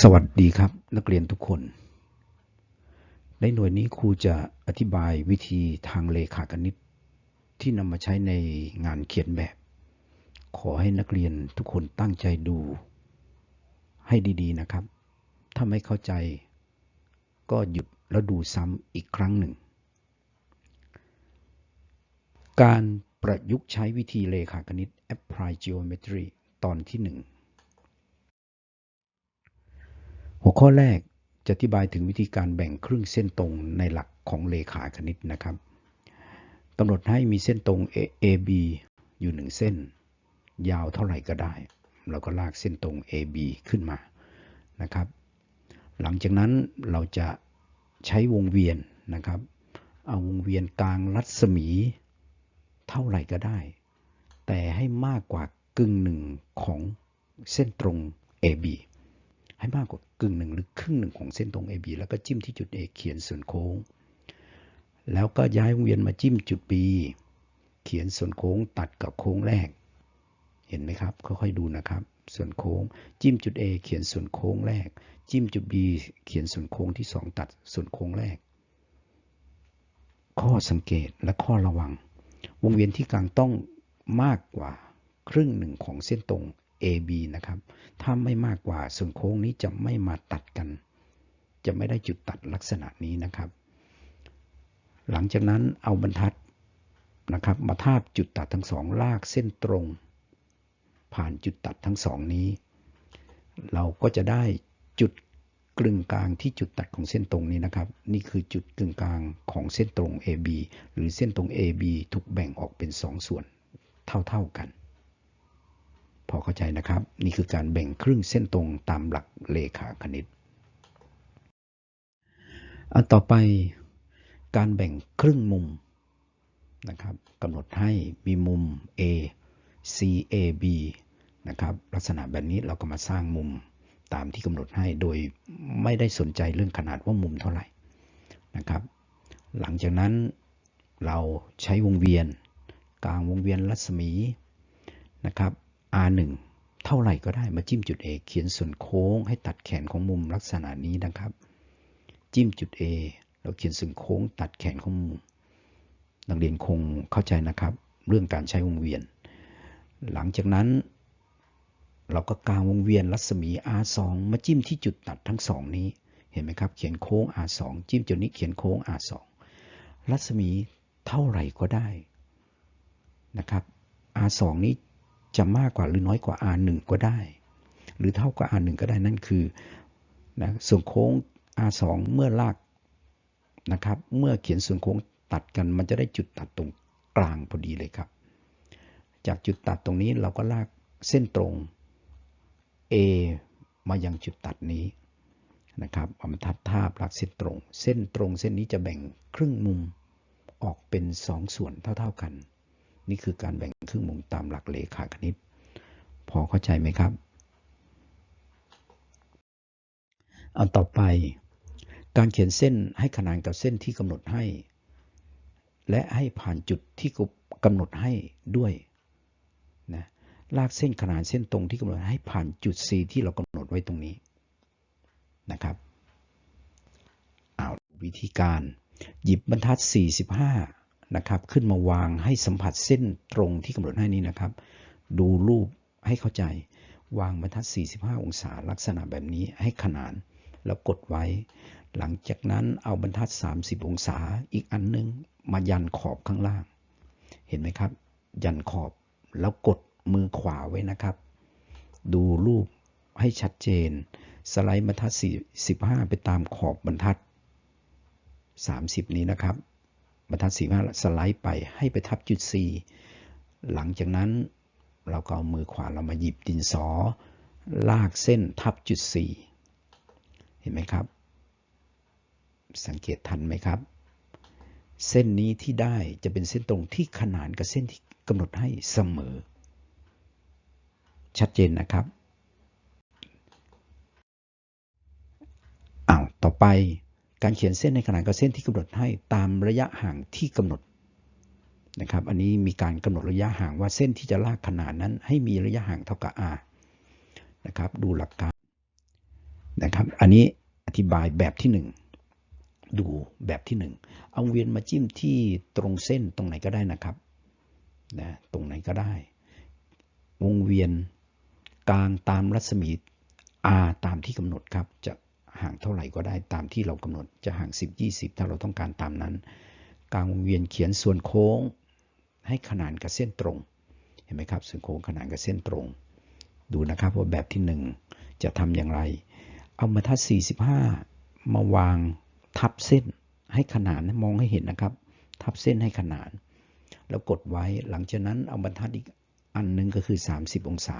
สวัสดีครับ นักเรียนทุกคน ในหน่วยนี้ครูจะอธิบายวิธีทางเลขาคณิต ที่นำมาใช้ในงานเขียนแบบ ขอให้นักเรียนทุกคนตั้งใจดู ให้ดีๆนะครับ ถ้าไม่เข้าใจ ก็หยุดแล้วดูซ้ำอีกครั้งหนึ่ง การประยุกต์ใช้วิธีเลขาคณิต Apply Geometry ตอนที่หนึ่ง หัวข้อแรกจะอธิบายถึงวิธีการแบ่งครึ่งเส้นตรงในหลักของเลขาคณิตนะครับกำหนดให้มีเส้นตรง AB อยู่หนึ่งเส้น ยาวเท่าไหร่ก็ได้ เราก็ลากเส้นตรง AB ขึ้นมานะครับ หลังจากนั้นเราจะใช้วงเวียนนะครับ เอาวงเวียนกลางรัศมีเท่าไหร่ก็ได้ แต่ให้มากกว่ากึ่งหนึ่งของเส้นตรง AB ให้มากกว่ากึ่งหนึ่งหรือครึ่งหนึ่งของเส้นตรง AB แล้วก็จิ้มที่จุด A เขียนส่วนโค้ง แล้วก็ย้ายวงเวียนมาจิ้มจุด B เขียนส่วนโค้งตัดกับโค้งแรก เห็นไหมครับค่อยๆดูนะครับ ส่วนโค้ง จิ้มจุด A เขียนส่วนโค้งแรก จิ้มจุด B เขียนส่วนโค้งที่ 2 ตัดส่วนโค้งแรก ข้อสังเกตและข้อระวัง วงเวียนที่กลางต้องมากกว่าครึ่งหนึ่งของเส้นตรง AB นะครับ ถ้าไม่มากกว่าส่วนโค้งนี้จะไม่มาตัดกัน จะไม่ได้จุดตัดลักษณะนี้นะครับ หลังจากนั้นเอาบรรทัดนะครับ มาทาบจุดตัดทั้งสองลากเส้นตรง ผ่านจุดตัดทั้งสองนี้ เราก็จะได้จุดกลึงกลางที่จุดตัดของเส้นตรงนี้นะครับ นี่คือจุดกึ่งกลางของเส้นตรง AB หรือเส้นตรง AB ถูกแบ่งออกเป็น 2 ส่วนเท่าๆกัน พอเข้าใจนะครับ นี่คือการแบ่งครึ่งเส้นตรงตามหลักเลขาคณิต อันต่อไปการแบ่งครึ่งมุมนะครับกำหนดให้มีมุม A CAB นะครับลักษณะแบบนี้เราก็มาสร้างมุมตามที่กำหนดให้โดยไม่ได้สนใจเรื่องขนาดว่ามุมเท่าไหร่นะครับ หลังจากนั้นเราใช้วงเวียน กลางวงเวียนรัศมีนะครับ R1 เท่าไหร่ก็ได้มาจิ้มจุด A เขียนส่วนโค้งให้ตัดแขนของมุมลักษณะนี้นะครับ จิ้มจุด A เราเขียนส่วนโค้งตัดแขนของมุม นักเรียนคงเข้าใจนะครับ เรื่องการใช้วงเวียน หลังจากนั้น เราก็กางวงเวียนรัศมี R2 มาจิ้มที่จุดตัดทั้งสองนี้ เห็นไหมครับ เขียนโค้ง R2 จิ้มจุดนี้เขียนโค้ง R2 รัศมีเท่าไหร่ก็ได้นะครับ R2 นี้ จะมากกว่าหรือน้อยกว่า R1 ก็ได้ หรือเท่ากับ R1 ก็ได้นั่นคือนะส่วนโค้ง R2 เมื่อลากนะครับ เมื่อเขียนส่วนโค้งตัดกัน มันจะได้จุดตัดตรงกลางพอดีเลยครับ จากจุดตัดตรงนี้เราก็ลากเส้นตรง A มายังจุดตัดนี้นะครับเอามาทัดทาบลากเส้นตรง เส้นตรงเส้นนี้จะแบ่งครึ่งมุมออกเป็น 2 ส่วนเท่า ๆกัน นี่คือการแบ่งครึ่งมุมตามหลักเลขาคณิต พอเข้าใจไหมครับ เอาต่อไป การเขียนเส้นให้ขนานกับเส้นที่กำหนดให้ และให้ผ่านจุดที่กำหนดให้ด้วยนะลากเส้นขนานเส้นตรงที่กำหนดให้ผ่านจุด C ที่เรากำหนดไว้ตรงนี้นะครับเอาวิธีการหยิบบรรทัด 45 นะครับ ขึ้นมาวางให้สัมผัสเส้นตรงที่กำหนดให้นี้นะครับ ดูรูปให้เข้าใจ วางบรรทัด 45 องศาลักษณะแบบนี้ให้ขนาน แล้วกดไว้ หลังจากนั้นเอาบรรทัด 30 องศาอีกอันนึง มายันขอบข้างล่าง เห็นไหมครับ ยันขอบแล้วกดมือขวาไว้นะครับ ดูรูปให้ชัดเจน สไลด์บรรทัด 45 ไปตามขอบบรรทัด 30 นี้นะครับ บรรทัด45สไลด์ไปให้ไปทับจุด C หลังจากนั้นเราก็เอามือขวาเรามาหยิบดินสอ ลากเส้นทับจุด C เห็นไหมครับ สังเกตทันไหมครับ เส้นนี้ที่ได้จะเป็นเส้นตรงที่ขนานกับเส้นที่กำหนดให้เสมอ ชัดเจนนะครับอ้าวต่อไป การเขียนเส้นในขนานกับเส้นที่กำหนดให้ตามระยะห่างที่กำหนดนะครับ อันนี้มีการกำหนดระยะห่างว่าเส้นที่จะลากขนานนั้น ให้มีระยะห่างเท่ากับ r นะครับ ดูหลักการนะครับ อันนี้อธิบายแบบที่หนึ่งดูแบบที่หนึ่งเอาเวียนมาจิ้มที่ตรงเส้นตรงไหนก็ได้นะครับนะตรงไหนก็ได้ วงเวียนกลางตามรัศมี r ตามที่กำหนดครับ จะ ห่างเท่าไหร่ก็ได้ตามที่เรากำหนดจะห่าง 10 20 ถ้าเราต้องการตามนั้นกลางวงเวียนเขียนส่วนโค้งให้ขนานกับเส้นตรง เห็นไหมครับส่วนโค้งขนานกับเส้นตรง ดูนะครับว่าแบบที่ 1 จะทำอย่างไร เอามาทัด45 มาวางทับเส้นให้ขนานมองให้เห็นนะครับ ทับเส้นให้ขนาน แล้วกดไว้หลังจากนั้นเอาบรรทัดอีกอันนึงก็คือ 30 องศา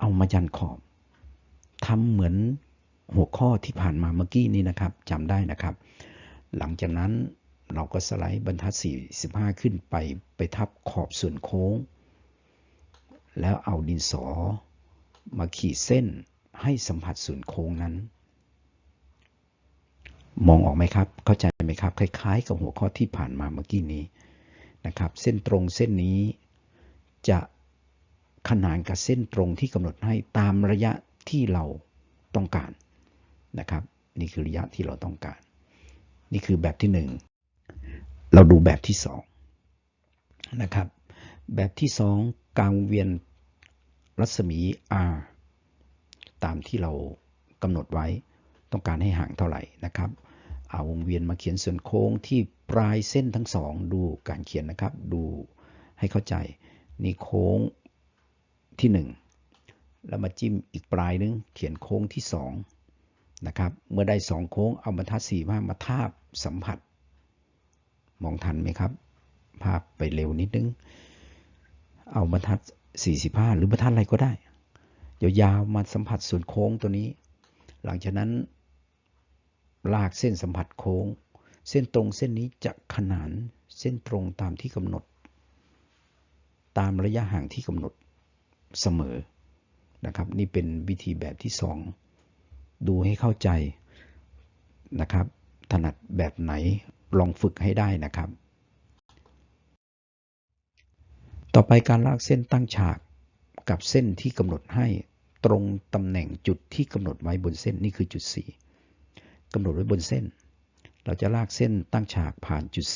เอามายันขอบทำเหมือน หัวข้อที่ผ่านมาเมื่อกี้นี้นะครับจำได้นะครับ หลังจากนั้นเราก็สไลด์บรรทัด 45 ขึ้นไปไปทับขอบส่วนโค้ง แล้วเอาดินสอมาขีดเส้นให้สัมผัสส่วนโค้งนั้น มองออกไหมครับ เข้าใจไหมครับ คล้ายๆ กับหัวข้อที่ผ่านมาเมื่อกี้นี้นะครับ เส้นตรงเส้นนี้จะขนานกับเส้นตรงที่กำหนดให้ตามระยะที่เราต้องการ นะครับ นี่คือระยะที่เราต้องการ นี่คือแบบที่หนึ่งเราดูแบบที่สองนะครับ แบบที่สองกลางเวียนรัศมี r ตามที่เรากำหนดไว้ต้องการให้ห่างเท่าไหร่นะครับ เอาวงเวียนมาเขียนส่วนโค้งที่ปลายเส้นทั้งสองดูการเขียนนะครับ ดูให้เข้าใจ นี่โค้งที่ 1 แล้วมาจิ้มอีกปลายนึง เขียนโค้งที่ 2 นะครับ เมื่อได้2โค้งเอาบรรทัด4มามาทาบสัมผัส มองทันไหมครับ ภาพไปเร็วนิดนึง เอาบรรทัด 45 หรือบรรทัดอะไรก็ได้ยาวๆมาสัมผัสส่วนโค้งตัวนี้ หลังจากนั้น ลากเส้นสัมผัสโค้ง เส้นตรงเส้นนี้จะขนานเส้นตรงตามที่กำหนด ตามระยะห่างที่กำหนดเสมอนะครับ นี่เป็นวิธีแบบที่2 ดูให้เข้าใจนะครับ ถนัดแบบไหนลองฝึกให้ได้นะครับ ต่อไปการลากเส้นตั้งฉากกับเส้นที่กำหนดให้ตรงตำแหน่งจุดที่กำหนดไว้บนเส้นนี่คือจุด 4กำหนดไว้บนเส้น เราจะลากเส้นตั้งฉากผ่านจุด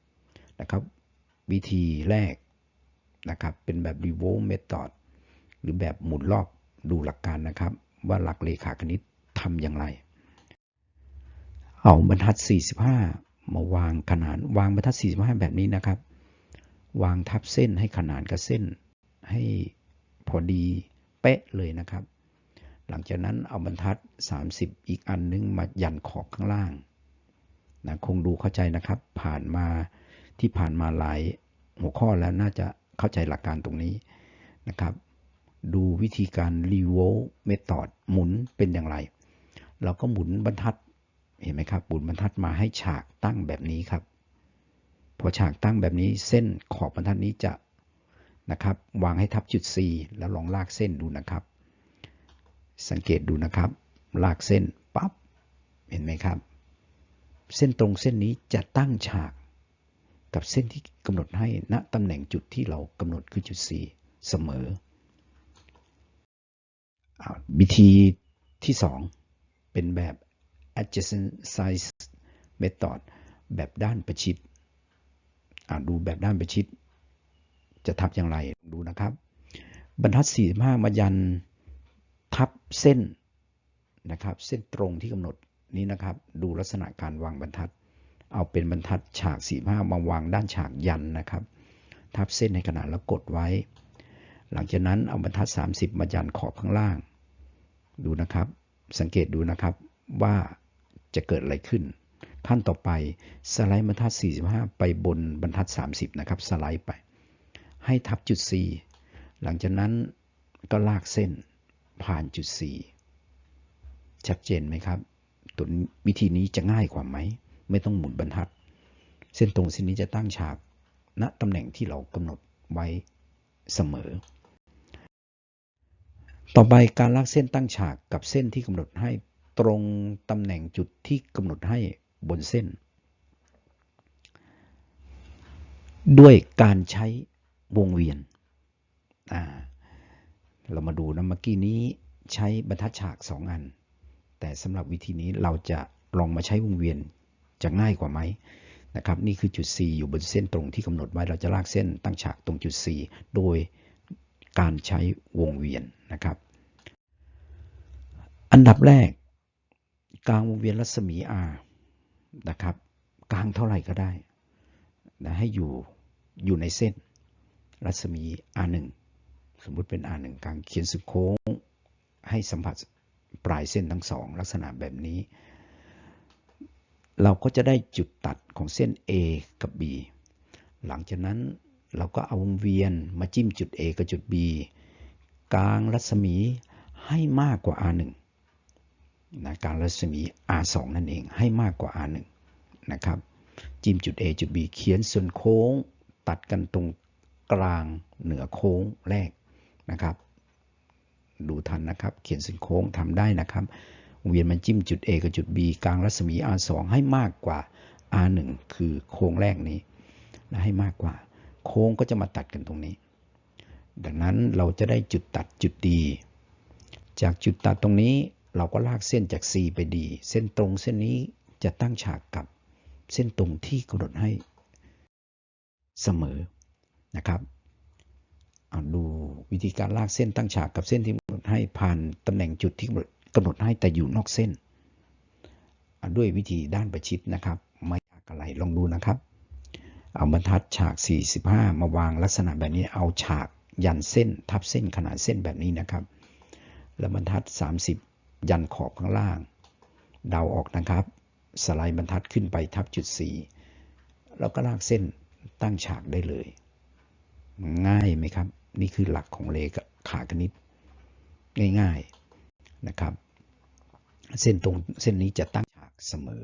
4 นะครับ วิธีแรกนะครับเป็นแบบ revolve method หรือแบบหมุนรอบดูหลักการนะครับ ว่าหลักเลขาคณิต ทำอย่างไร เอาบรรทัด 45 มาวางขนานวางบรรทัด 45 แบบนี้นะครับ วางทับเส้นให้ขนานกับเส้น ให้พอดีเป๊ะเลยนะครับ หลังจากนั้นเอาบรรทัด 30 อีกอันนึงมายันขอบข้างล่างนะคงดูเข้าใจนะครับ ผ่านมาที่ผ่านมาหลายหัวข้อแล้วน่าจะเข้าใจหลักการตรงนี้นะครับ ดูวิธีการ revolve method หมุนเป็นอย่างไร เราก็หมุนบรรทัดเห็นไหมครับหมุนบรรทัดมาให้ฉากตั้งแบบนี้ครับ พอฉากตั้งแบบนี้เส้นขอบบรรทัดนี้จะนะครับ วางให้ทับจุด C แล้วลองลากเส้นดูนะครับ สังเกตดูนะครับ ลากเส้นปั๊บเห็นไหมครับ เส้นตรงเส้นนี้จะตั้งฉากกับเส้นที่กำหนดให้ณตำแหน่งจุดที่เรากำหนดคือจุด C เสมอวิธีที่ 2 เป็นแบบ adjacent size method แบบด้านประชิดดูแบบด้านประชิด จะทับอย่างไรดูนะครับ บรรทัด 45 มายันทับเส้นนะครับ เส้นตรงที่กำหนดนี้นะครับ ดูลักษณะการวางบรรทัด เอาเป็นบรรทัดฉาก 45 มาวางด้านฉากยันนะครับ ทับเส้นในขนาดแล้วกดไว้ หลังจากนั้นเอาบรรทัด 30 มายันขอบข้างล่าง ดูนะครับ สังเกตดูนะครับว่าจะเกิดอะไรขึ้น ขั้นต่อไปสไลด์บรรทัด 45 ไปบนบรรทัด 30 นะครับ สไลด์ไป ให้ทับจุด C หลังจากนั้นก็ลากเส้นผ่านจุด C ชัดเจนไหมครับ ตัววิธีนี้จะง่ายกว่าไหม ไม่ต้องหมุนบรรทัด เส้นตรงเส้นนี้จะตั้งฉากณตำแหน่งที่เรากำหนดไว้เสมอ ต่อไปการลากเส้นตั้งฉากกับเส้นที่กำหนดให้ตรงตำแหน่งจุดที่กำหนดให้บนเส้น ด้วยการใช้วงเวียน เรามาดูนะเมื่อกี้นี้ใช้บรรทัดฉาก 2 อัน แต่สำหรับวิธีนี้เราจะลองมาใช้วงเวียนจะง่ายกว่าไหมนะครับนี่คือจุด C อยู่บนเส้นตรงที่กำหนดไว้เราจะลากเส้นตั้งฉากตรงจุด C โดย การใช้วงเวียนนะครับ อันดับแรก กลางวงเวียนรัศมี R นะครับ กลางเท่าไหร่ก็ได้นะให้อยู่อยู่ในเส้นรัศมี R1 สมมุติเป็น R1 กลางเขียนสึกโค้ง ให้สัมผัสปลายเส้นทั้งสองลักษณะแบบนี้ เราก็จะได้จุดตัดของเส้น A กับ B หลังจากนั้น เราก็เอาวงเวียนมาจิ้มจุด A กับจุด B กลางรัศมีให้มากกว่า R1 นะกลางรัศมี R2 นั่นเองให้มากกว่า R1 นะครับ จิ้มจุด A จุด B เขียนส่วนโค้งตัดกันตรงกลางเหนือโค้งแรกนะครับ ดูทันนะครับ เขียนส่วนโค้งทำได้นะครับ เวียนมันจิ้มจุด A กับจุด B กลางรัศมี R2 ให้มากกว่า R1 คือโค้งแรกนี้นะให้มากกว่า โค้งก็จะมาตัดกันตรงนี้ ดังนั้นเราจะได้จุดตัดจุด D จากจุดตัดตรงนี้เราก็ลากเส้นจาก C ไป D เส้นตรงเส้นนี้จะตั้งฉากกับเส้นตรงที่กำหนดให้เสมอนะครับเอาดูวิธีการลากเส้นตั้งฉากกับเส้นที่กำหนดให้ผ่านตำแหน่งจุดที่กำหนดให้แต่อยู่นอกเส้น ด้วยวิธีด้านประชิดนะครับ ไม่ยากอะไรลองดูนะครับ เอาบรรทัดฉาก 45 มาวางลักษณะแบบนี้ เอาฉากยันเส้น ทับเส้นขนาดเส้นแบบนี้นะครับ แล้วบรรทัด 30 ยันขอบข้างล่าง เดาออกนะครับ สไลด์บรรทัดขึ้นไปทับจุด 4 แล้วก็ลากเส้นตั้งฉากได้เลย ง่ายไหมครับ นี่คือหลักของเลขาคณิต ง่ายๆนะครับ เส้นตรงเส้นนี้จะตั้งฉากเสมอ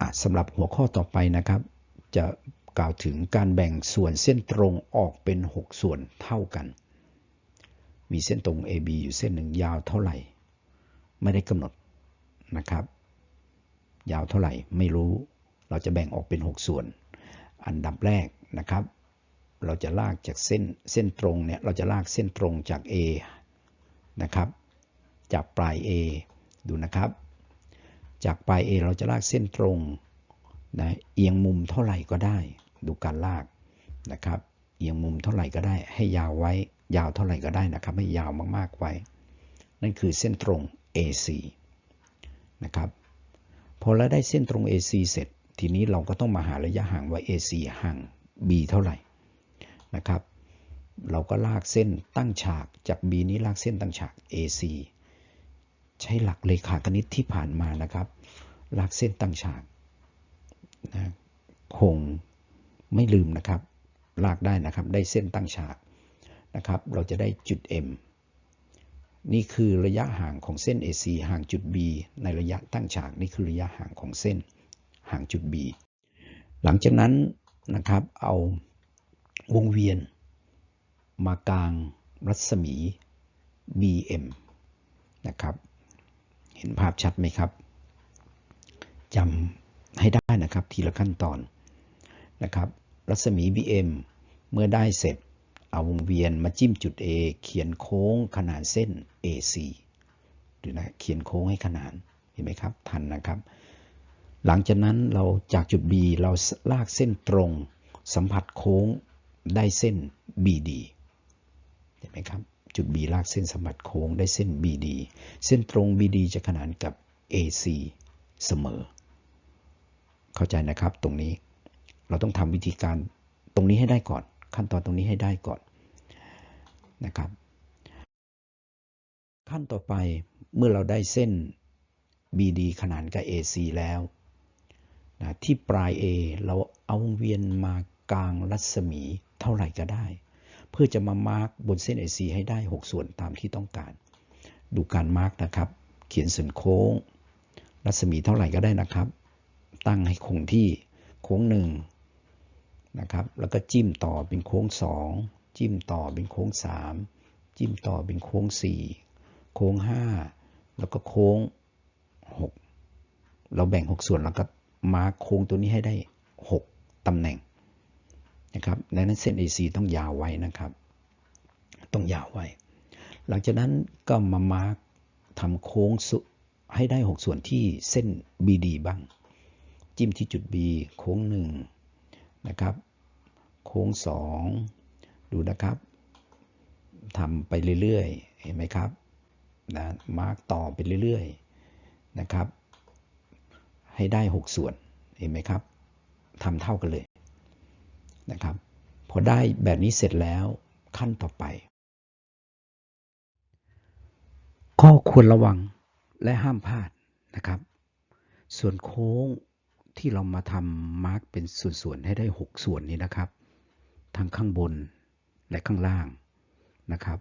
อะสำหรับหัวข้อต่อไปนะครับ จะกล่าวถึงการแบ่งส่วนเส้นตรงออกเป็น 6 ส่วนเท่ากัน มีเส้นตรง AB อยู่เส้นหนึ่งยาวเท่าไหร่ ไม่ได้กำหนดนะครับ ยาวเท่าไหร่ไม่รู้ เราจะแบ่งออกเป็น 6 ส่วน อันดับแรกนะครับ เราจะลากจากเส้นเส้นตรงเนี่ยเราจะลากเส้นตรงจาก A นะครับ จากปลาย A ดูนะครับ จากปลาย A เราจะลากเส้นตรง นะเอียงมุมเท่าไหร่ก็ได้ ดูการลากนะครับ เอียงมุมเท่าไหร่ก็ได้ ให้ยาวไว้ ยาวเท่าไหร่ก็ได้นะครับ ให้ยาวมากๆไว้ นั่นคือเส้นตรง AC นะครับ พอเราได้เส้นตรง AC เสร็จ ทีนี้เราก็ต้องมาหาระยะห่างว่า AC ห่าง B เท่าไหร่นะครับ เราก็ลากเส้นตั้งฉากจาก B นี้ลากเส้นตั้งฉาก AC ใช้หลักเลขาคณิตที่ผ่านมานะครับ ลากเส้นตั้งฉาก นะคงไม่ลืมนะครับ ลากได้นะครับ ได้เส้นตั้งฉากนะครับ เราจะได้จุด M นี่คือระยะห่างของเส้น AC ห่างจุด B ในระยะตั้งฉากนี่คือระยะห่างของเส้นห่างจุด B หลังจากนั้นนะครับเอาวงเวียน มากลางรัศมี BM นะครับ เห็นภาพชัดไหมครับจำ ให้ได้นะครับทีละขั้นตอนนะครับ รัศมี BM เมื่อได้เสร็จ เอาวงเวียนมาจิ้มจุด A เขียนโค้งขนานเส้น AC ดูนะเขียนโค้งให้ขนานเห็นไหมครับ ทันนะครับ หลังจากนั้นเราจากจุด B เราลากเส้นตรง สัมผัสโค้งได้เส้น BD เห็นไหมครับ จุด B ลากเส้นสัมผัสโค้งได้เส้น BD เส้นตรง BD จะขนานกับ AC เสมอ เข้าใจนะครับตรงนี้เราต้องทำวิธีการตรงนี้ให้ได้ก่อน ขั้นตอนตรงนี้ให้ได้ก่อนนะครับ ขั้นต่อไปเมื่อเราได้เส้น BD ขนานกับ AC แล้วนะที่ปลาย A เราเอาเวียนมากลางรัศมีเท่าไหร่ก็ได้ เพื่อจะมามาร์กบนเส้น AC ให้ได้ 6 ส่วนตามที่ต้องการ ดูการมาร์กนะครับ เขียนส่วนโค้ง รัศมีเท่าไหร่ก็ได้นะครับ ตั้งให้คงที่โค้งหนึ่งนะครับ แล้วก็จิ้มต่อเป็นโค้ง2จิ้มต่อเป็นโค้ง3จิ้มต่อเป็นโค้ง4โค้ง5แล้วก็โค้ง6เราแบ่ง6ส่วนแล้วก็มาร์คโค้งตัวนี้ให้ได้6ตำแหน่งนะครับดังนั้นเส้น AC ต้องยาวไว้นะครับ ต้องยาวไว้ หลังจากนั้นก็มามาร์คทำโค้งให้ได้ 6 ส่วนที่เส้น BD บ้าง จิ้มที่จุด B โค้งหนึ่งนะครับโค้งสองดูนะครับทำไปเรื่อยๆ เห็นไหมครับนะมาร์กต่อไปเรื่อยๆนะครับ ให้ได้ 6 ส่วนเห็นไหมครับทำเท่ากันเลยนะครับ พอได้แบบนี้เสร็จแล้วขั้นต่อไป ข้อควรระวังและห้ามพลาดนะครับ ส่วนโค้ง ที่เรามาทำมาร์กเป็นส่วนๆให้ได้ 6 ส่วนนี้นะครับ ทั้งข้างบนและข้างล่างนะครับ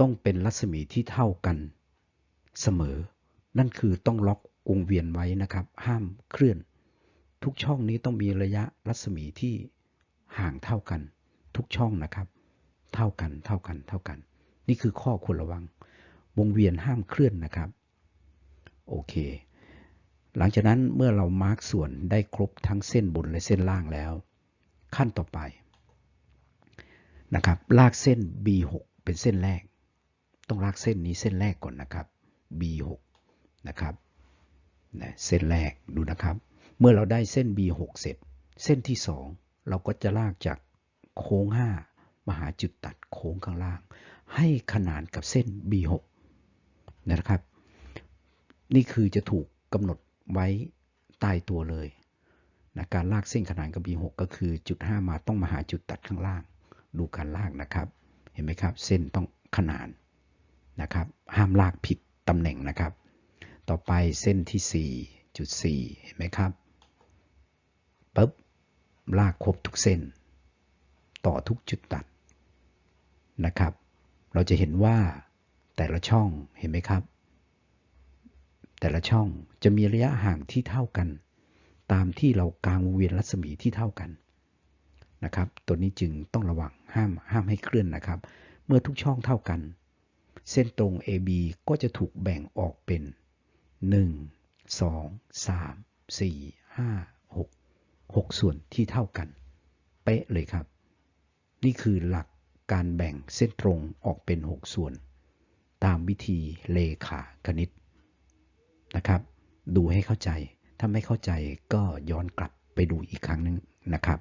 ต้องเป็นรัศมีที่เท่ากันเสมอ นั่นคือต้องล็อกวงเวียนไว้นะครับ ห้ามเคลื่อน ทุกช่องนี้ต้องมีระยะรัศมีที่ห่างเท่ากัน ทุกช่องนะครับ เท่ากันเท่ากันเท่ากัน นี่คือข้อควรระวัง วงเวียนห้ามเคลื่อนนะครับ โอเค หลังจากนั้นเมื่อเรามาร์กส่วนได้ครบทั้งเส้นบนและเส้นล่างแล้ว ขั้นต่อไปนะครับลากเส้น B6 เป็นเส้นแรก ต้องลากเส้นนี้เส้นแรกก่อนนะครับ B6 นะครับนะเส้นแรกดูนะครับ เมื่อเราได้เส้น B6 เสร็จ เส้นที่ 2 เราก็จะลากจากโค้ง 5 มาหาจุดตัดโค้งข้างล่าง ให้ขนานกับเส้น B6 นะครับ นี่คือจะถูกกำหนด ไว้ใตายตัวเลยนะการลากเส้นขนานกับ B6 ก็คือจุด 5 มาต้องมาหาจุดตัดข้างล่าง ดูการลากนะครับ เห็นไหมครับ เส้นต้องขนานนะครับ ห้ามลากผิดตำแหน่งนะครับ ต่อไปเส้นที่ 4 จุด 4 เห็นไหมครับปุ๊บลากครบทุกเส้น ต่อทุกจุดตัดนะครับ เราจะเห็นว่าแต่ละช่องเห็นไหมครับ แต่ละช่องจะมีระยะห่างที่เท่ากัน ตามที่เรากางวงเวียนรัศมีที่เท่ากันนะครับ ตัวนี้จึงต้องระวังห้ามห้ามให้เคลื่อนนะครับ เมื่อทุกช่องเท่ากัน เส้นตรง AB ก็จะถูกแบ่งออกเป็น 1 2 3 4 5 6 6 ส่วนที่เท่ากัน เป๊ะเลยครับ นี่คือหลักการแบ่งเส้นตรงออกเป็น 6 ส่วน ตามวิธีเลขาคณิต นะครับ ดูให้เข้าใจ ถ้าไม่เข้าใจก็ย้อนกลับไปดูอีกครั้งหนึงนะครับ